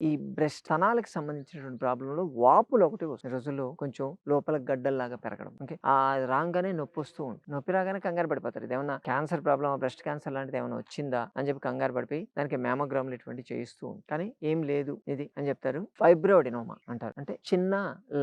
ఈ బ్రెస్ట్ స్థనాలకు సంబంధించినటువంటి ప్రాబ్లంలో వాపులు ఒకటి వస్తుంది. రోజుల్లో కొంచెం లోపల గడ్డల్లాగా పెరగడం. ఓకే? ఆ రాగానే నొప్పి వస్తూ ఉంటుంది. నొప్పి రాగానే కంగారు పడిపోతారు. ఇది క్యాన్సర్ ప్రాబ్లమ్? బ్రెస్ట్ క్యాన్సర్ లాంటిది ఏమైనా వచ్చిందా? అని చెప్పి కంగారు పడిపోయి దానికి మ్యామోగ్రామ్లు ఇటువంటి చేయిస్తూ ఉంటుంది కానీ ఏం లేదు ఇది అని చెప్తారు. ఫైబ్రోడినోమా అంటారు. అంటే చిన్న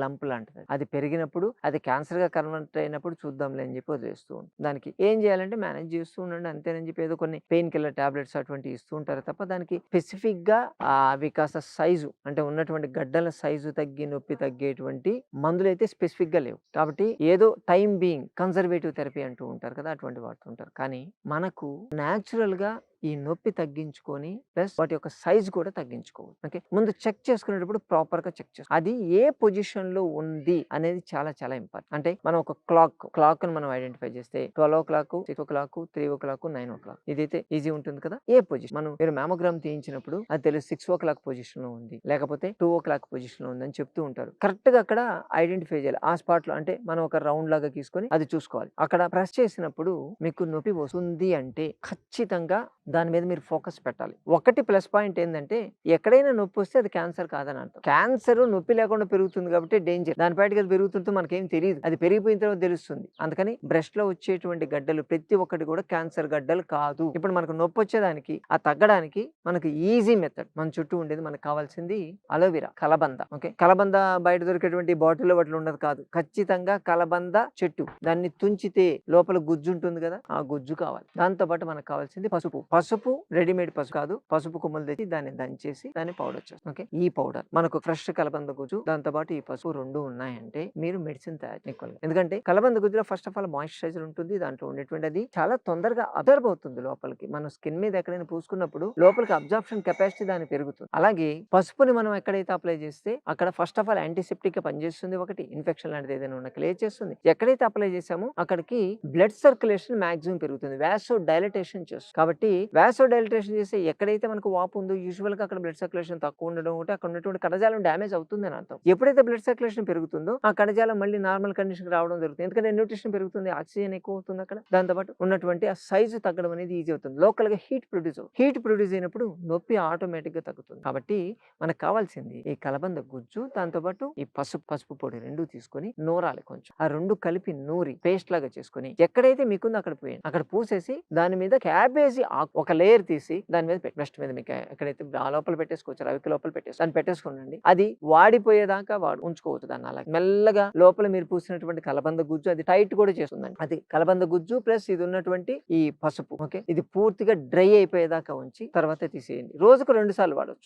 లంప్ లాంటిది అది. పెరిగినప్పుడు అది క్యాన్సర్గా కన్వర్ట్ అయినప్పుడు చూద్దాంలే అని చెప్పి వదిలేస్తూ ఉంటుంది దానికి ఏం చేయాలంటే మేనేజ్ చేస్తూ ఉండండి. అంతేనని చెప్పి ఏదో కొన్ని పెయిన్ కిల్లర్ టాబ్లెట్స్ అటువంటి ఇస్తూ ఉంటారు తప్ప దానికి స్పెసిఫిక్గా ఆ, అవి కాస్త సైజు అంటే ఉన్నటువంటి గడ్డల సైజు తగ్గి నొప్పి తగ్గేటువంటి మందులు అయితే స్పెసిఫిక్గా లేవు. కాబట్టి ఏదో టైం బీయింగ్ కన్సర్వేటివ్ థెరపీ అంటూ ఉంటారు కదా! అటువంటి వాడుతుంటారు కానీ మనకు న్యాచురల్గా ఈ నొప్పి తగ్గించుకొని ప్లస్ వాటి యొక్క సైజ్ కూడా తగ్గించుకోవచ్చు. ఓకే? ముందు చెక్ చేసుకునేటప్పుడు ప్రాపర్గా చెక్ చేసుకో అది ఏ పొజిషన్లో ఉంది అనేది చాలా చాలా ఇంపార్టెంట్. అంటే మనం ఒక క్లాక్ క్లాక్ మనం ఐడెంటిఫై చేస్తే twelve o'clock six o'clock three o'clock nine o'clock ఇదైతే ఈజీ ఉంటుంది కదా? ఏ పొజిషన్? మనం మీరు మ్యామోగ్రామ్ తీయించినప్పుడు అది తెలుసు సిక్స్ ఓ క్లాక్ పొజిషన్లో ఉంది లేకపోతే టూ ఓ క్లాక్ పొజిషన్లో ఉంది అని చెప్తూ ఉంటారు. కరెక్ట్గా అక్కడ ఐడెంటిఫై చేయాలి. ఆ స్పాట్లో అంటే మనం ఒక రౌండ్ లాగా తీసుకొని అది చూసుకోవాలి. అక్కడ ప్రెస్ చేసినప్పుడు మీకు నొప్పి వస్తుంది అంటే ఖచ్చితంగా దాని మీద మీరు ఫోకస్ పెట్టాలి. ఒకటి ప్లస్ పాయింట్ ఏంటంటే ఎక్కడైనా నొప్పి వస్తే అది క్యాన్సర్ కాదని అంటారు క్యాన్సర్ నొప్పి లేకుండా పెరుగుతుంది కాబట్టి డేంజర్. దాని బయటకి అది పెరుగుతుంటే మనకేం తెలియదు అది పెరిగిపోయిన తర్వాత తెలుస్తుంది. అందుకని బ్రెస్ట్లో వచ్చేటువంటి గడ్డలు ప్రతి ఒక్కటి కూడా క్యాన్సర్ గడ్డలు కాదు. ఇప్పుడు మనకు నొప్పి వచ్చేదానికి ఆ తగ్గడానికి మనకు ఈజీ మెథడ్. మన చుట్టూ ఉండేది మనకు కావాల్సింది అలోవెరా కలబంద. ఓకే? కలబంద బయట దొరికేటువంటి బాటిల్ వాటిలో ఉండదు కాదు. ఖచ్చితంగా కలబంద చెట్టు. దాన్ని తుంచితే లోపల గుజ్జు ఉంటుంది కదా? ఆ గుజ్జు కావాలి. దాంతో పాటు మనకు కావాల్సింది పసుపు పసుపు రెడీమేడ్ పసుపు కాదు పసుపు కొమ్మలు తెచ్చి దాన్ని దంచేసి దాన్ని పౌడర్ చేస్తాం. ఓకే? ఈ పౌడర్ మనకు ఫ్రెష్ కలబంద గుజ్జు దాంతో పాటు ఈ పసుపు రెండు ఉన్నాయంటే మీరు మెడిసిన్ తయారు చేయాలి ఎందుకంటే కలబంద గుజ్జులో ఫస్ట్ ఆఫ్ ఆల్ మాయిశ్చరైజర్ ఉంటుంది దాంట్లో ఉండేటువంటి అది చాలా తొందరగా అబ్జర్వ్ అవుతుంది లోపలికి. మన స్కిన్ మీద ఎక్కడైనా పూసుకున్నప్పుడు లోపలికి అబ్జార్ప్షన్ కెపాసిటీ దాన్ని పెరుగుతుంది. అలాగే పసుపుని మనం ఎక్కడైతే అప్లై చేస్తే అక్కడ ఫస్ట్ ఆఫ్ ఆల్ యాంటీసెప్టిక్గా పనిచేస్తుంది ఒకటి ఇన్ఫెక్షన్ లాంటిది ఏదైనా ఉన్న క్లియర్ చేస్తుంది. ఎక్కడైతే అప్లై చేసామో అక్కడికి బ్లడ్ సర్క్యులేషన్ మాక్సిమం పెరుగుతుంది వ్యాసో డైలటేషన్ చేస్తుంది. కాబట్టి వ్యాసో డైలటేషన్ చేస్తే ఎక్కడైతే మనకు వాపు ఉందో యూజువల్గా అక్కడ బ్లడ్ సర్క్యులేషన్ తక్కువ ఉండడం ఒకటి అక్కడ ఉన్నటువంటి కణజాలం డ్యామేజ్ అవుతుంది అని అర్థం. ఎప్పుడైతే బ్లడ్ సర్క్యులేషన్ పెరుగుతుందో ఆ కణజాలం మళ్ళీ నార్మల్ కండిషన్ రావడం జరుగుతుంది. ఎందుకంటే న్యూట్రిషన్ పెరుగుతుంది ఆక్సిజన్ ఎక్కువ అవుతుంది అక్కడ. దాంతోపాటు ఉన్నటువంటి ఆ సైజు తగ్గడం అనేది ఈజీ అవుతుంది. లోకల్గా హీట్ ప్రొడ్యూస్ అవుతుంది హీట్ ప్రొడ్యూస్ అయినప్పుడు నొప్పి ఆటోమేటిక్గా తగ్గుతుంది. కాబట్టి మనకు కావాల్సింది ఈ కలబంద గుజ్జు దాంతోపాటు ఈ పసుపు పసుపు పొడి రెండు తీసుకొని నూరాలి కొంచెం. ఆ రెండు కలిపి నూరి పేస్ట్ లాగా చేసుకొని ఎక్కడైతే మీకుందో అక్కడ పోయండి. అక్కడ పూసేసి దాని మీద క్యాబేజీ ఆకు ఒక లేయర్ తీసి దాని మీద పెట్టి బ్రెస్ట్ మీద మీకు ఎక్కడైతే ఆ లోపల పెట్టేసుకోవచ్చు రవికి లోపల పెట్టేసి దాన్ని పెట్టేసుకోండి అది వాడిపోయేదాకా వాడు ఉంచుకోవచ్చు దాన్ని అలా మెల్లగా లోపల మీరు పూసినటువంటి కలబంద గుజ్జు అది టైట్ కూడా చేస్తుందండి. అది కలబంద గుజ్జు ప్లస్ ఇది ఉన్నటువంటి ఈ పసుపు ఓకే? ఇది పూర్తిగా డ్రై అయిపోయేదాకా ఉంచి తర్వాత తీసేయండి. రోజుకు రెండు సార్లు వాడచ్చు.